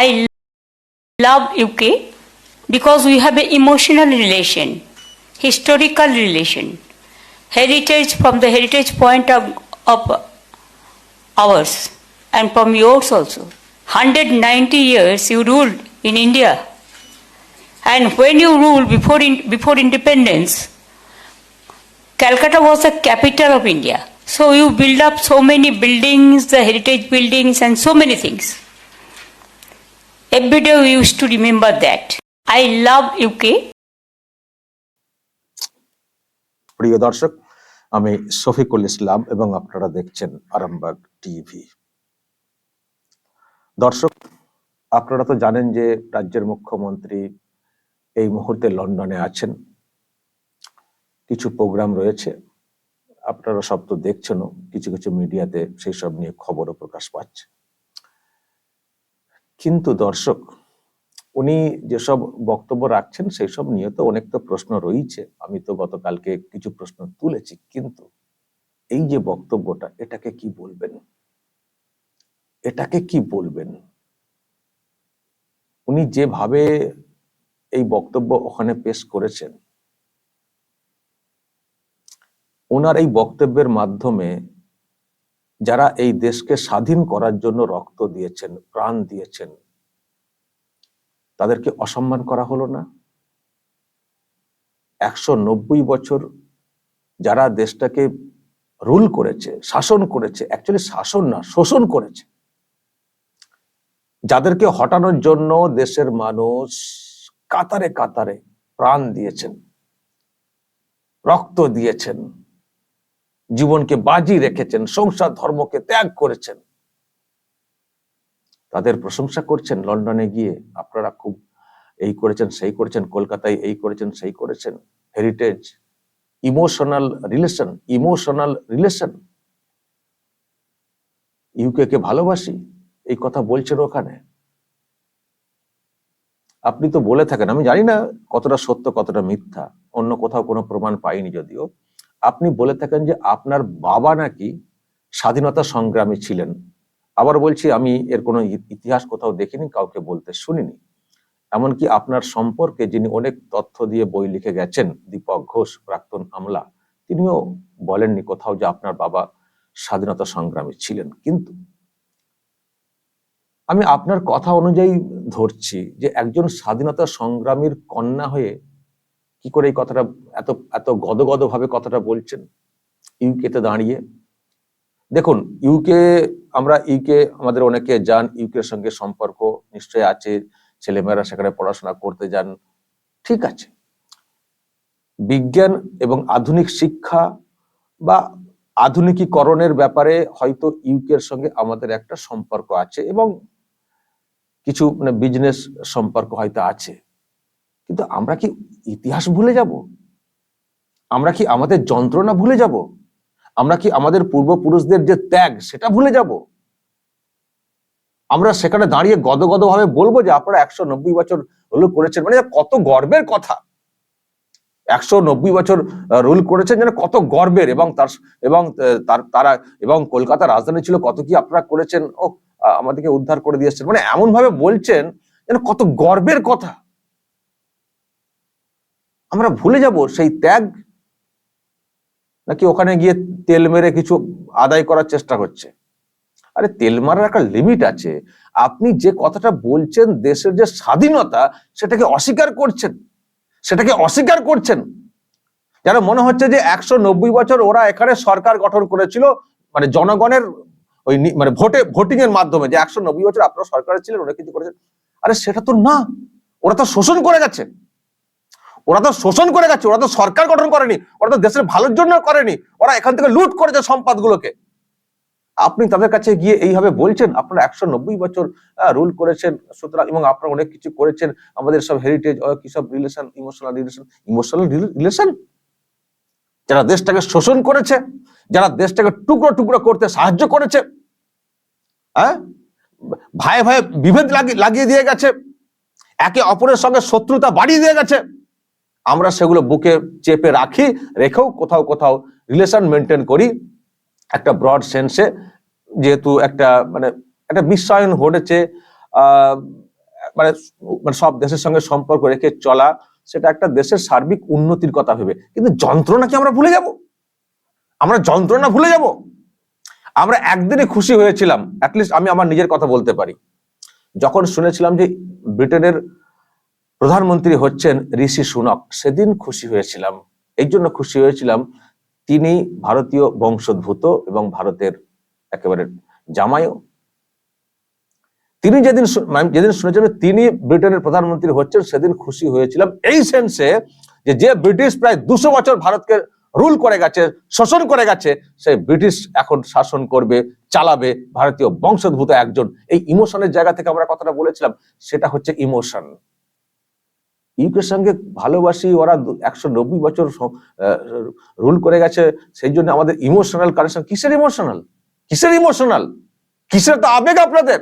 I love UK because we have an emotional relation, historical relation, heritage from the heritage point of, of ours and from yours also. 190 years you ruled in India. And when you ruled before, in, before independence, Calcutta was the capital of India. So you build up so many buildings, the heritage buildings, and so many things. Every day we used to remember that. I love UK. প্রিয় দর্শক, আমি শফিকুল ইসলাম এবং আপনারা দেখছেন Arambagh TV দর্শক, আপনারা তো জানেন যে রাজ্যের মুখ্যমন্ত্রী এই মুহূর্তে লন্ডনে আছেন কিছু প্রোগ্রাম রয়েছে, আপনারা সব তো দেখছেনও, কিছু কিছু মিডিয়াতে সেই সব নিয়ে খবরও প্রকাশ পাচ্ছে কিন্তু দর্শক, উনি যেসব বক্তব্য রাখছেন সেই সব নিয়ে তো অনেক তো প্রশ্ন রয়েছে। আমি তো গতকালকে কিছু প্রশ্ন তুলেছি, কিন্তু এই যে বক্তব্যটা, এটাকে কি বলবেন? এটাকে কি বলবেন? উনি যেভাবে এই বক্তব্য ওখানে পেশ করেছেন ওনার এই বক্তব্যের মাধ্যমে যারা এই দেশকে স্বাধীন করার জন্য রক্ত দিয়েছেন, প্রাণ দিয়েছেন, তাদেরকে অসম্মান করা হলো না? একশো নব্বই বছর যারা দেশটাকে রুল করেছে, শাসন করেছে অ্যাকচুয়ালি শাসন না, শোষণ করেছে, যাদেরকে হটানোর জন্য দেশের মানুষ কাতারে কাতারে প্রাণ দিয়েছেন, রক্ত দিয়েছেন জীবনকে বাজি রেখেছেন, সংসার ধর্মকে ত্যাগ করেছেন। তাদের প্রশংসা করছেন লন্ডনে গিয়ে, আপনারা খুব এই করেছেন, সেই করেছেন, কলকাতায় এই করেছেন, সেই করেছেন। Heritage emotional relation emotional relation UK কে ভালোবাসি, এই কথা বলছেন ওখানে। আপনি তো বলে থাকেন, আমি জানি না কতটা সত্য, কতটা মিথ্যা। অন্য কোথাও কোনো প্রমাণ পাইনি যদিও। আপনি বলে থাকেন যে আপনার বাবা নাকি স্বাধীনতা সংগ্রামী ছিলেন। আবার বলছি, আমি এর কোনো ইতিহাস কোথাও দেখিনি, কাউকে বলতে শুনিনি। এমনকি আপনার সম্পর্কে যিনি অনেক তথ্য দিয়ে বই লিখে গেছেন, দীপক ঘোষ, প্রাক্তন আমলা, তিনিও বলেননি কোথাও যে আপনার বাবা স্বাধীনতা সংগ্রামী ছিলেন। কিন্তু আমি আপনার কথা অনুযায়ী ধরছি যে একজন স্বাধীনতা সংগ্রামীর কন্যা হয়ে কি করে এই কথাটা এত এত গদগদ ভাবে কথাটা বলছেন? ইউকেতে দাঁড়িয়ে। দেখুন ইউকে আমরা ইউকে আমাদের অনেকে যান ইউকের সঙ্গে সম্পর্ক, নিশ্চয়ই আছে, ছেলেমেয়েরা সেখানে পড়াশোনা করতে যান। ঠিক আছে। বিজ্ঞান এবং আধুনিক শিক্ষা বা আধুনিকীকরণের ব্যাপারে হয়তো ইউকের সঙ্গে আমাদের একটা সম্পর্ক আছে এবং কিছু মানে বিজনেস সম্পর্ক হয়তো আছে। কিন্তু আমরা কি ইতিহাস ভুলে যাব? আমরা কি আমাদের যন্ত্রণা ভুলে যাব? আমরা কি আমাদের পূর্বপুরুষদের যে ত্যাগ, সেটা ভুলে যাব? আমরা সেখানে দাঁড়িয়ে গদগদ ভাবে বলব যে আপনারা একশো নব্বই বছর রুল করেছেন। মানে কত গর্বের কথা। একশো নব্বই বছর রুল করেছেন যেন কত গর্বের। এবং তার এবং তার, তারা, এবং কলকাতা রাজধানী ছিল, কত কি আপনারা করেছেন? ও আমাদেরকে উদ্ধার করে দিয়েছেন মানে এমন ভাবে বলছেন যেন কত গর্বের কথা। আমরা ভুলে যাব সেই ত্যাগ? নাকি ওখানে গিয়ে তেল মেরে কিছু আদায় করার চেষ্টা হচ্ছে? আরে তেল মারার একটা লিমিট আছে। আপনি যে কথাটা বলছেন, দেশের যে স্বাধীনতা, সেটাকে অস্বীকার করছেন। সেটাকে অস্বীকার করছেন। যেন মনে হচ্ছে যে একশো নব্বই বছর ওরা এখানে সরকার গঠন করেছিল মানে জনগণের ওই মানে ভোটে ভোটিং এর মাধ্যমে, যে একশো নব্বই বছর আপনারা সরকারে ছিলেন ওরা কিছু করেছেন। আরে সেটা তো না। ওরা তো শোষণ করে গেছে ওরা তো শোষণ করে গেছে, ওরা তো সরকার গঠন করেনি, ওরা তো দেশের ভালোর জন্য করেনি, ওরা এখান থেকে লুট করেছে সম্পদগুলোকে। আপনি তাদের কাছে গিয়ে এইভাবে বলছেন, আপনারা একশো নব্বই বছর রুল করেছেন, সুতরাং এবং আপনারা অনেক কিছু করেছেন, আমাদের সব হেরিটেজ কি সব relation emotional relation emotional relation যারা দেশটাকে শোষণ করেছে, যারা দেশটাকে টুকরো টুকরো করতে সাহায্য করেছে হ্যাঁ ভাই ভাই বিভেদ লাগি- লাগিয়ে দিয়ে গেছে, একে অপরের সঙ্গে শত্রুতা বাড়িয়ে দিয়ে গেছে। আমরা সেগুলো বুকে চেপে রাখি, রেখেও কোথাও কোথাও রিলেশন মেনটেন করি। একটা ব্রড সেন্সে যেহেতু একটা মানে একটা বিশ্বায়ন ঘটেছে মানে মানে সব দেশের সঙ্গে সম্পর্ক রেখে চলা, সেটা একটা দেশের সার্বিক উন্নতির কথা ভেবে। কিন্তু যন্ত্রণা কি আমরা ভুলে যাব? আমরা যন্ত্রণা ভুলে যাব? আমরা একদিনে খুশি হয়েছিলাম অ্যাটলিস্ট আমি আমার নিজের কথা বলতে পারি। যখন শুনেছিলাম যে ব্রিটেনের প্রধানমন্ত্রী হচ্ছেন ঋষি সুনক। সেদিন খুশি হয়েছিলাম। এই জন্য খুশি হয়েছিলাম, তিনি ভারতীয় বংশোদ্ভূত এবং ভারতের একেবারে জামাইও। তিনি যেদিন যেদিন শুনেছিলেন তিনি ব্রিটেনের প্রধানমন্ত্রী হচ্ছেন, সেদিন খুশি হয়েছিলাম এই সেন্সে যে যে ব্রিটিশ প্রায় দুশো বছর ভারতকে রুল করে গেছে, শোষণ করে গেছে, সেই ব্রিটিশ এখন শাসন করবে, চালাবে ভারতীয় বংশোদ্ভূত একজন। এই ইমোশনের জায়গা থেকে আমরা কথাটা বলেছিলাম, সেটা হচ্ছে ইমোশন ইউকের সঙ্গে ভালোবাসি, ওরা একশো নব্বই বছর রুল করে গেছে, সেই জন্য আমাদের ইমোশনাল কানেকশন কিসের ইমোশনাল কিসের ইমোশনাল কিসের তো আবেগ আপনাদের?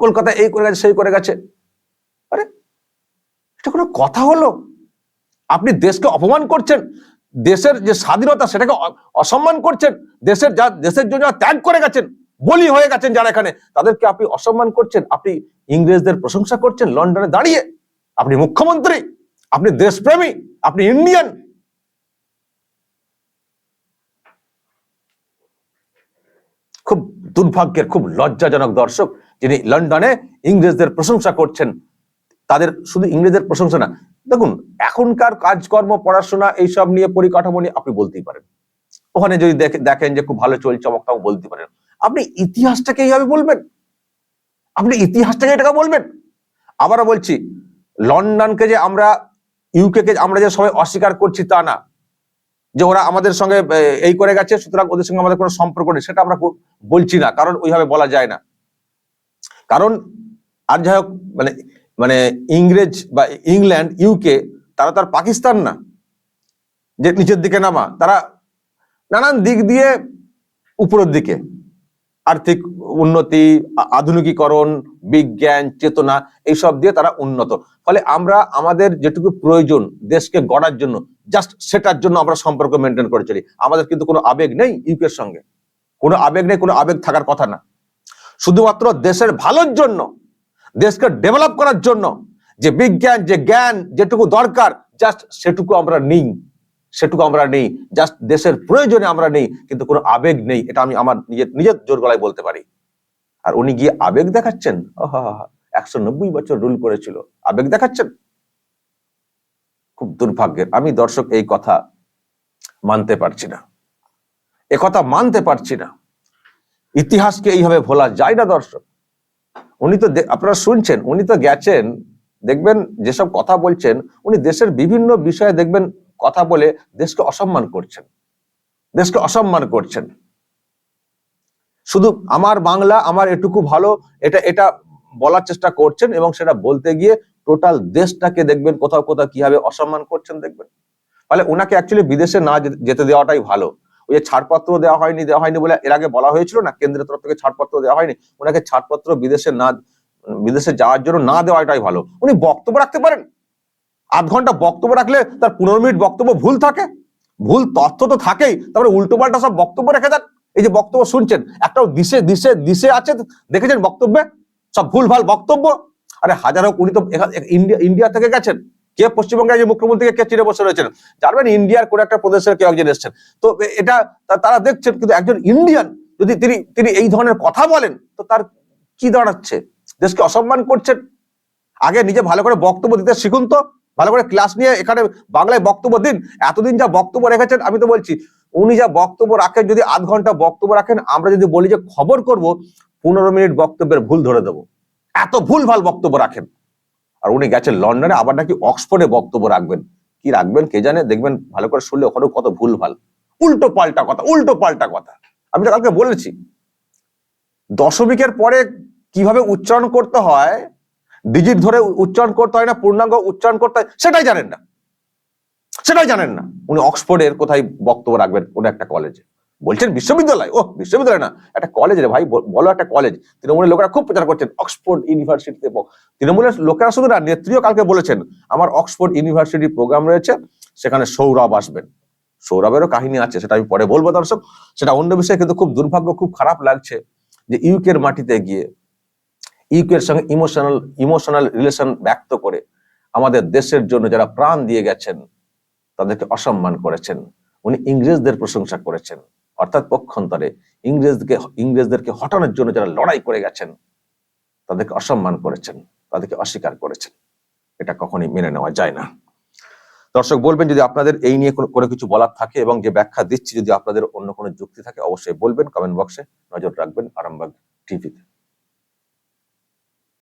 কলকাতা এই করে গেছে, সেই করে গেছে। আরে, এটা কোনো কথা হলো? আপনি দেশকে অপমান করছেন, দেশের যে স্বাধীনতা সেটাকে অসম্মান করছেন, দেশের যা দেশের জন্য ত্যাগ করে গেছেন, বলি হয়ে গেছেন যারা এখানে, তাদেরকে আপনি অসম্মান করছেন। আপনি ইংরেজদের প্রশংসা করছেন লন্ডনে দাঁড়িয়ে। আপনি মুখ্যমন্ত্রী, আপনি দেশপ্রেমী, আপনি ইন্ডিয়ান খুব দুর্ভাগ্যের, খুব লজ্জাজনক দর্শক যিনি লন্ডনে ইংরেজদের প্রশংসা করছেন, তাদের শুধু ইংরেজদের প্রশংসা না, দেখুন, এখনকার কাজকর্ম, পড়াশোনা এইসব নিয়ে পরিকাঠামো নিয়ে আপনি বলতেই পারেন। ওখানে যদি দেখে- দেখেন যে খুব ভালো চলছে চমকটাও বলতে পারেন। আপনি ইতিহাসটাকে এইভাবে বলবেন? আপনি ইতিহাসটাকে এটাকে বলবেন? আবারও বলছি লন্ডনকে যে আমরা ইউকে কে আমরা যে সবাই অস্বীকার করছি তা না। যে ওরা আমাদের সঙ্গে এই করে গেছে, সুতরাং ওদের সঙ্গে আমাদের কোনো সম্পর্ক নেই, সেটা আমরা বলছি না, কারণ ওইভাবে বলা যায় না। কারণ, আর যাই হোক মানে মানে ইংরেজ বা ইংল্যান্ড ইউকে তারা তো আর পাকিস্তান না, যে নিচের দিকে নামা, তারা নানান দিক দিয়ে উপরের দিকে। আর্থিক উন্নতি আধুনিকীকরণ, বিজ্ঞান, চেতনা এইসব দিয়ে তারা উন্নত। ফলে আমরা আমাদের যেটুকু প্রয়োজন দেশকে গড়ার জন্য জাস্ট সেটার জন্য আমরা সম্পর্ক মেনটেন করে চলি। আমাদের কিন্তু কোনো আবেগ নেই ইউকের সঙ্গে। কোনো আবেগ নেই, কোনো আবেগ থাকার কথা না। শুধুমাত্র দেশের ভালোর জন্য, দেশকে ডেভেলপ করার জন্য, যে বিজ্ঞান, যে জ্ঞান যেটুকু দরকার জাস্ট সেটুকু আমরা নেই। সেটুকু আমরা নেই। জাস্ট দেশের প্রয়োজনে আমরা নেই, কিন্তু কোনো আবেগ নেই। এটা আমি আমার নিজের নিজের জোর গলায় বলতে পারি। আর উনি গিয়ে আবেগ দেখাচ্ছেন? একশো নব্বই বছর রুল করেছিল। আবেগ দেখাচ্ছেন? খুব দুর্ভাগ্যের। আমি দর্শক, এই কথা মানতে পারছি না। এ কথা মানতে পারছি না। ইতিহাসকে এইভাবে ভোলা যায় না দর্শক। উনি তো আপনারা শুনছেন, উনি তো গেছেন, দেখবেন যেসব কথা বলছেন, উনি দেশের বিভিন্ন বিষয়ে দেখবেন কথা বলে দেশকে অসম্মান করছেন। দেশকে অসম্মান করছেন। শুধু আমার বাংলা, আমার এটুকু ভালো, এটা এটা বলার চেষ্টা করছেন এবং সেটা বলতে গিয়ে টোটাল দেশটাকে দেখবেন, কোথাও কোথাও কীভাবে অসম্মান করছেন দেখবেন। ফলে ওনাকে অ্যাকচুয়ালি বিদেশে না যেতে- দেওয়াটাই ভালো। ওই যে ছাড়পত্র দেওয়া হয়নি দেওয়া হয়নি বলে এর আগে বলা হয়েছিল না, কেন্দ্রের তরফ থেকে ছাড়পত্র দেওয়া হয়নি ওনাকে ছাড়পত্র বিদেশে না, বিদেশে যাওয়ার জন্য না দেওয়াটাই ভালো। উনি বক্তব্য রাখতে পারেন? আধ ঘণ্টা বক্তব্য রাখলে তার পনেরো মিনিট বক্তব্য ভুল থাকে। ভুল তথ্য তো থাকেই, তারপরে উল্টো পাল্টা সব বক্তব্য রেখে দেন এই যে বক্তব্য শুনছেন, একটাও দিশে দিশে দিশে আছে, দেখেছেন বক্তব্যে? সব ভুল ভালো বক্তব্য। আরে হাজার হোক, উনি তো ইন্ডিয়া ইন্ডিয়া থেকে গেছেন। কে পশ্চিমবঙ্গের যে মুখ্যমন্ত্রীকে কে চিনে বসে রয়েছেন? জানবেন ইন্ডিয়ার কোন একটা প্রদেশের কেউ একজন এসছেন। তো এটা তারা দেখছেন, কিন্তু একজন ইন্ডিয়ান যদি তিনি তিনি এই ধরনের কথা বলেন, তো তার কি দাঁড়াচ্ছে? দেশকে অসম্মান করছেন? আগে নিজে ভালো করে বক্তব্য দিতে শিখুন তো। ভালো করে ক্লাস নিয়ে এখানে বাংলায় বক্তব্য দিন। এতদিন যা বক্তব্য রেখেছেন, আমি তো বলছি, উনি যা বক্তব্য রাখেন, যদি আধ ঘণ্টা বক্তব্য রাখেন, আমরা যদি বলি যে খবর করব, পনেরো মিনিট বক্তব্যের ভুল ধরে দেবো। এত ভুল ভালো বক্তব্য রাখেন। আর উনি গেছেন লন্ডনে, আবার নাকি অক্সফোর্ডে বক্তব্য রাখবেন। কি রাখবেন কে জানে? দেখবেন ভালো করে শুনলে ওখানেও কত ভুল ভালো উল্টো পাল্টা কথা, উল্টো পাল্টা কথা। আমি তো কালকে বলেছি, দশমিকের পরে কীভাবে উচ্চারণ করতে হয় ডিজিট ধরে উচ্চারণ করতে হয় না, পূর্ণাঙ্গ উচ্চারণ করতে হয়, সেটাই জানেন না। সেটাই জানেন না। উনি অক্সফোর্ডের কোথায় বক্তব্য রাখবেন? কোন একটা কলেজে। বলছেন বিশ্ববিদ্যালয়? ও বিশ্ববিদ্যালয় না। একটা কলেজ রে ভাই বল- একটা কলেজ। তৃণমূলের লোকেরা খুব প্রচার করছেন, অক্সফোর্ড ইউনিভার্সিটিতে তৃণমূলের লোকেরা শুধু না, নেত্রীও কালকে বলেছেন, আমার অক্সফোর্ড ইউনিভার্সিটি প্রোগ্রাম রয়েছে, সেখানে সৌরভ আসবেন। সৌরভেরও কাহিনী আছে, সেটা আমি পরে বলব দর্শক। সেটা অন্য বিষয়ে কিন্তু খুব দুর্ভাগ্য, খুব খারাপ লাগছে যে ইউকের মাটিতে গিয়ে ইউকের সঙ্গে ইমোশনাল ইমোশনাল রিলেশন ব্যক্ত করে আমাদের দেশের জন্য যারা প্রাণ দিয়ে গেছেন, তাদেরকে অসম্মান করেছেন। উনি ইংরেজদের প্রশংসা করেছেন। অর্থাৎ পক্ষান্তরে ইংরেজকে, ইংরেজদেরকে হটানোর জন্য যারা লড়াই করে গেছেন, তাদেরকে অসম্মান করেছেন, তাদেরকে অস্বীকার করেছেন। এটা কখনই মেনে নেওয়া যায় না। দর্শক, বলবেন যদি আপনাদের এই নিয়ে কোনো কিছু বলার থাকে এবং যে ব্যাখ্যা দিচ্ছি যদি আপনাদের অন্য কোনো যুক্তি থাকে, অবশ্যই বলবেন কমেন্ট বক্সে নজর রাখবেন আরামবাগ টিভিতে